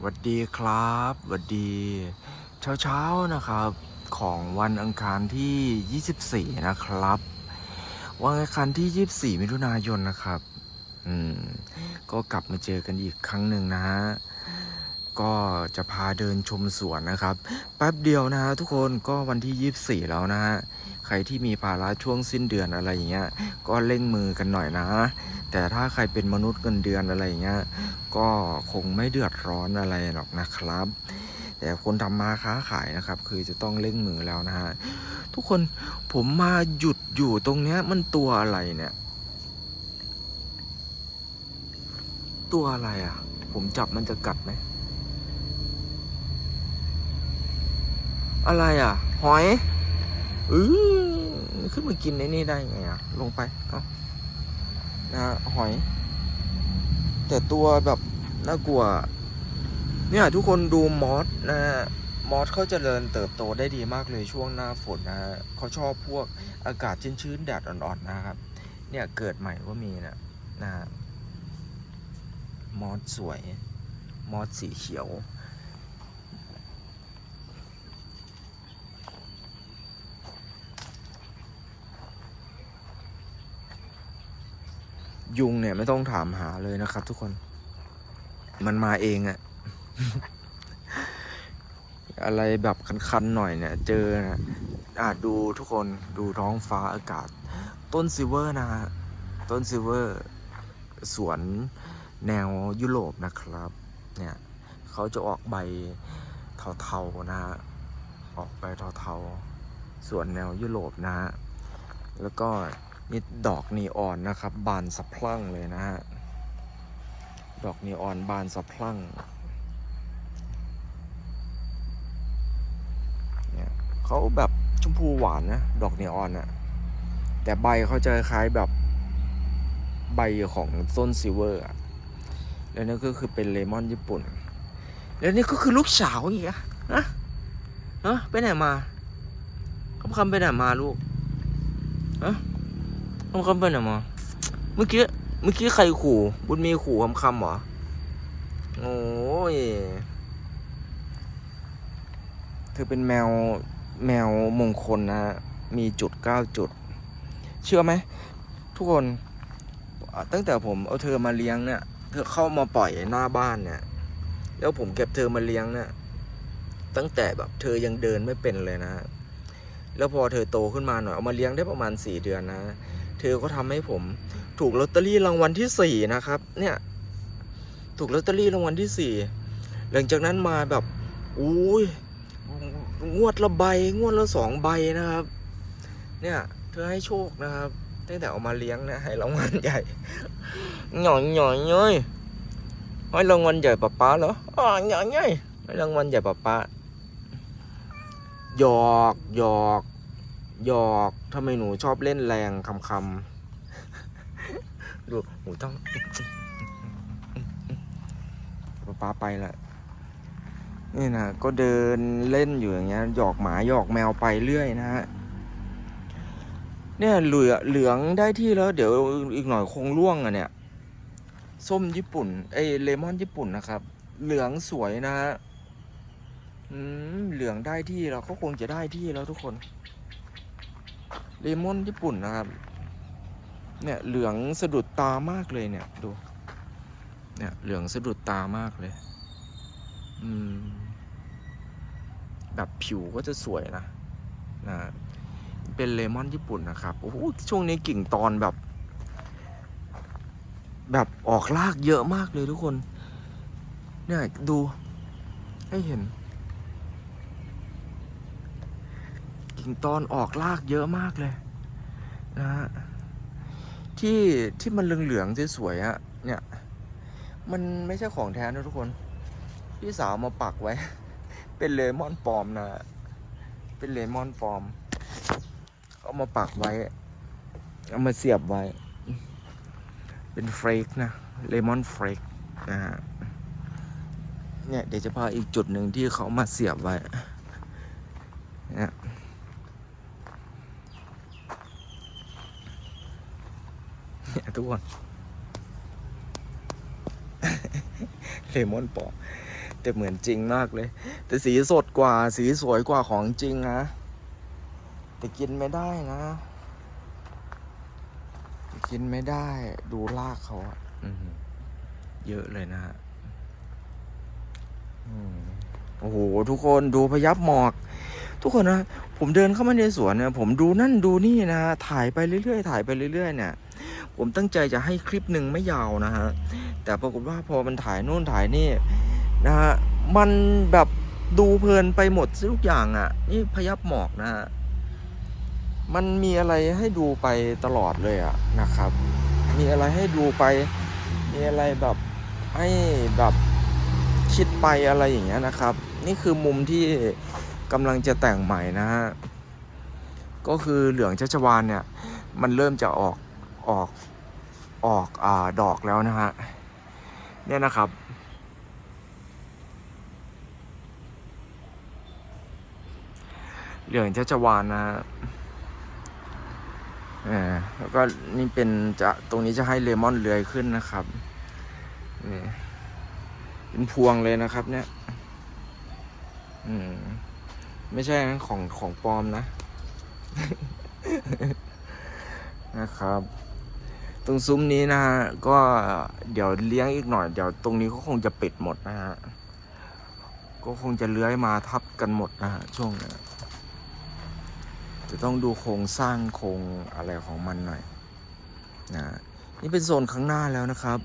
หวัสดีครับหวัสดีเช้าเช้าๆนะครับของวันอังคารที่ 24 นะครับ วันอังคารที่ 24 มิถุนายนนะครับ อืม ก็กลับมาเจอกันอีกครั้งหนึ่งนะฮะ ก็จะพาเดินชมสวนนะครับ แป๊บเดียวนะฮะทุกคนก็วันที่ 24 แล้วนะฮะ ใครที่มีภาระช่วงสิ้นเดือนอะไรอย่างเงี้ย ก็เร่งมือกันหน่อยนะ แต่ถ้าใครเป็นมนุษย์เงินเดือนอะไรเงี้ยก็คงไม่เดือดร้อนอะไรหรอกนะครับ แต่คนทำมาค้าขายนะครับ คือจะต้องเร่งมือแล้วนะฮะทุกคนผมมาหยุดอยู่ตรงเนี้ยมันตัวอะไรเนี่ย ตัวอะไรอะ ผมจับมันจะกัดไหมอะไรอะ หอย อือขึ้นมากินในนี่ได้ไงอะ ลงไป เอา นะฮะหอย แต่ตัวแบบน่ากลัว เนี่ยทุกคนดูมอสนะฮะมอสเขาเจริญเติบโตได้ดีมากเลยช่วงหน้าฝนนะฮะเขาชอบพวกอากาศชื้นๆแดดอ่อนๆนะครับ เนี่ยเกิดใหม่ก็มีนะนะมอสสวย มอสสีเขียว ยุงเนี่ยไม่ต้องถามหาเลยนะครับ ทุกคน มันมาเองอะอะไรแบบคันๆหน่อยเนี่ย เจอนะอะดูทุกคนดูท้องฟ้าอากาศ ต้นซิเวอร์นะฮะต้นซิเวอร์ สวนแนวยุโรปนะครับ เนี่ยเขาจะออกใบเทาๆนะฮะออกใบเทาๆสวนแนวยุโรปนะฮะแล้วก็ นี่ดอกนีออนนะครับ บานสะพรั่งเลยนะฮะ ดอกนีออนบานสะพรั่งเนี่ยเขาแบบชมพูหวานนะ ดอกนีออนอะแต่ใบเขาจะคล้ายแบบใบของต้นซิเวอร์อะแล้วนั่ก็คือเป็นเลมอนญี่ปุ่น แล้วนี่ก็คือลูกสาวอีกอะนะฮะไปไหนมาคำคำไปไหนมาลูกฮะ คำคำๆไปไหนมาเมื่อกี้เมื่อกี้ใครขู่บุญมีขู่คำคำเหรอโอ้ยเธอเป็นแมวแมวมงคลนะฮะมีจุดเก้าจุด เชื่อไหมทุกคนตั้งแต่ผมเอาเธอมาเลี้ยงเนี่ย เธอเข้ามาปล่อยหน้าบ้านเนี่ย แล้วผมเก็บเธอมาเลี้ยงเนี่ย ตั้งแต่แบบเธอยังเดินไม่เป็นเลยนะ แล้วพอเธอโตขึ้นมาหน่อยเอามาเลี้ยงได้ประมาณสี่เดือนนะ เธอก็ทำให้ผม ถูกลอตเตอรี่รางวัลที่สี่นะครับ เนี่ย ถูกลอตเตอรี่รางวัลที่สี่หลังจากนั้นมาแบบอุ้ยงวดละใบงวดละสองใบนะครับ เนี่ย เธอให้โชคนะครับตั้งแต่เอามาเลี้ยงนะให้รางวัลใหญ่หน่อยหน่อยเอ้ยให้รางวัลใหญ่ป้าป้าเหรออ๋อหน่อยหน่อยให้รางวัลใหญ่ป้าป้าหยอกหยอก หยอกทำไมหนูชอบเล่นแรงคำคำดูหนูต้องป๊าป๊าไปละนี่นะก็เดินเล่นอยู่อย่างเงี้ยหยอกหมาหยอกแมวไปเรื่อยนะฮะเนี่ยเหลือเหลืองได้ที่แล้ว เดี๋ยวอีกหน่อยคงร่วงอะเนี่ยส้มญี่ปุ่นเอ้ยเลมอนญี่ปุ่นนะครับ เหลืองสวยนะฮะเหลืองได้ที่แล้วก็คงจะได้ที่แล้วทุกคน เลมอนญี่ปุ่นนะครับ เนี่ยเหลืองสะดุดตามากเลยเนี่ยดู เนี่ยเหลืองสะดุดตามากเลย อืม แบบผิวก็จะสวยนะนะเป็นเลมอนญี่ปุ่นนะครับ โอ้โห ช่วงนี้กิ่งตอนแบบ แบบออกรากเยอะมากเลยทุกคน เนี่ยดูให้เห็น กิ่ งตอนออกรากเยอะมากเลยนะฮะที่ที่มันเหลืองๆสวยๆอะเนี่ย มันไม่ใช่ของแท้นะทุกคน พี่สาวมาปักไว้ เป็นเลมอนปลอมนะ เป็นเลมอนปลอม เอามาปักไว้ เอามาเสียบไว้ เป็นเฟรกนะ เลมอนเฟรกนะฮะเนี่ยเดี๋ยวจะพาอีกจุดหนึ่งที่เขามาเสียบไว้ เนี่ย นี่ยทุกคน เลมอนปอมแต่เหมือนจริงมากเลย แต่สีสดกว่าสีสวยกว่าของจริงนะ แต่กินไม่ได้นะกินไม่ได้ดูรากเขาอะอเยอะเลยนะฮะโอ้โห ทุกคนดูพยับหมอก ทุกคนนะ ผมเดินเข้ามาในสวนเนี่ย ผมดูนั่นดูนี่นะ ถ่ายไปเรื่อยๆ ถ่ายไปเรื่อยๆ เนี่ย ผมตั้งใจจะให้คลิปหนึ่งไม่ยาวนะฮะ แต่ปรากฏว่าพอมันถ่ายนู่นถ่ายนี่นะฮะ มันแบบดูเพลินไปหมดทุกอย่างอะ่ะ นี่พยับหมอกนะฮะ มันมีอะไรให้ดูไปตลอดเลยอะนะครับ มีอะไรให้ดูไป มีอะไรแบบให้แบบคิดไปอะไรอย่างเงี้ยนะครับ นี่คือมุมที่กำลังจะแต่งใหม่นะฮะ ก็คือเหลืองชัชวานเนี่ย มันเริ่มจะออก ออกออกอ่าดอกแล้วนะฮะเนี่ยนะครับ เหลืองชัชวานนะฮะอ่าแล้วก็นี่เป็นจะตรงนี้จะให้เลมอนเลื้อยขึ้นนะครับนี่เป็นพวงเลยนะครับ เนี่ย อืม ไม่ใช่นะของของปลอมนะ นะครับ ตรงซุ้มนี้นะฮะ ก็เดี๋ยวเลี้ยงอีกหน่อย เดี๋ยวตรงนี้ก็คงจะปิดหมดนะฮะ ก็คงจะเลื้อยมาทับกันหมดนะฮะช่วงนี้จะต้องดูโครงสร้างโครงอะไรของมันหน่อยนะนี่เป็นโซนข้างหน้าแล้วนะครับ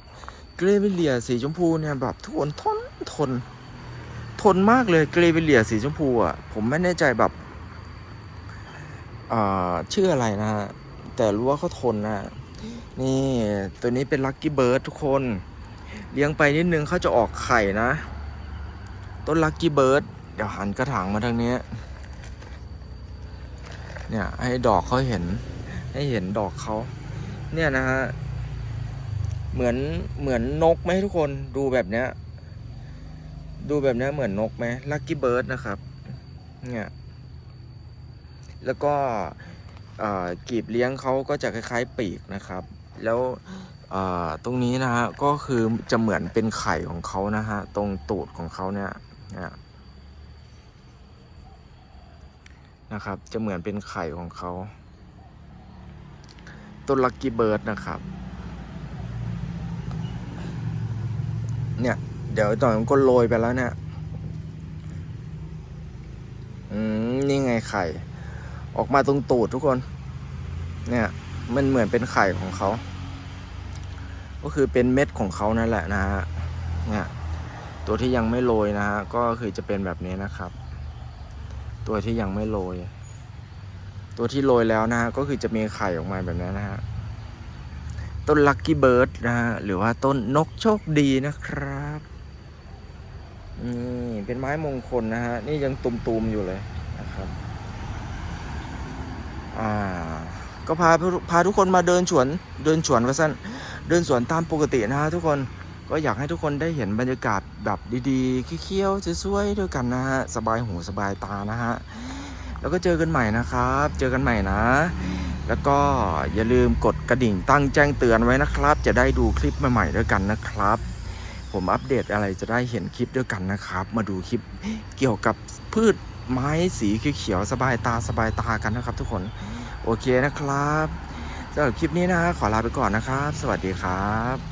เกรวิเลียสีชมพูเนี่ยแบบทนทนทน ทนมากเลยเกรวิเลียสีชมพูอะผมไม่แน่ใจแบบอ่าชื่ออะไรนะฮะแต่รู้ว่าเขาทนนะ นี่ตัวนี้เป็นลัคกี้เบิร์ดทุกคน เลี้ยงไปนิดนึงเขาจะออกไข่นะ ต้นลัคกี้เบิร์ดเดี๋ยวหันกระถางมาทางนี้ เนี่ยให้ดอกเขาเห็น ให้เห็นดอกเขาเนี่ยนะฮะเหมือนเหมือนนกไหมทุกคนดูแบบเนี้ย ดูแบบเนี้ยเหมือนนกไหมลัคกี้เบิร์ดนะครับ เนี่ย แล้วก็ กีบเลี้ยงเขาก็จะคล้ายๆปีกนะครับ แล้วตรงนี้นะฮะก็คือจะเหมือนเป็นไข่ของเขานะฮะตรงตูดของเขาเนี่ยเนี่ยนะครับ จะเหมือนเป็นไข่ของเขาต้นลักกี้เบิร์ดนะครับ เนี่ย เดี๋ยวต่อยมันก็โรยไปแล้วเนี่ยอืมนี่ไงไข่ ออกมาตรงตูดทุกคน เนี่ยมันเหมือนเป็นไข่ของเขา ก็คือเป็นเม็ดของเขานั่นแหละนะฮะเนี่ยตัวที่ยังไม่โรยนะฮะก็คือจะเป็นแบบนี้นะครับ ตัวที่ยังไม่โรย ตัวที่โรยแล้วนะฮะก็คือจะมีไข่ออกมาแบบนี้นะฮะต้นลัคกี้เบิร์ดนะฮะหรือว่าต้นนกโชคดีนะครับนี่เป็นไม้มงคลนะฮะนี่ยังตุมๆอยู่เลยนะครับ อ่า ก็พาพาทุกคนมาเดินสวนเดินสวนว่าสั้นเดินสวนตามปกตินะฮะทุกคนก็อยากให้ทุกคนได้เห็นบรรยากาศแบบดีๆเขี้ยวๆสวยๆด้วยกันนะฮะสบายหูสบายตานะฮะแล้วก็เจอกันใหม่นะครับ เจอกันใหม่นะ แล้วก็อย่าลืมกดกระดิ่งตั้งแจ้งเตือนไว้นะครับ จะได้ดูคลิปใหม่ๆด้วยกันนะครับ ผมอัปเดตอะไรจะได้เห็นคลิปด้วยกันนะครับ มาดูคลิปเกี่ยวกับพืชไม้สีเขียวๆสบายตาสบายตากันนะครับ ทุกคน โอเคนะครับสำหรับคลิปนี้นะขอลาไปก่อนนะครับ สวัสดีครับ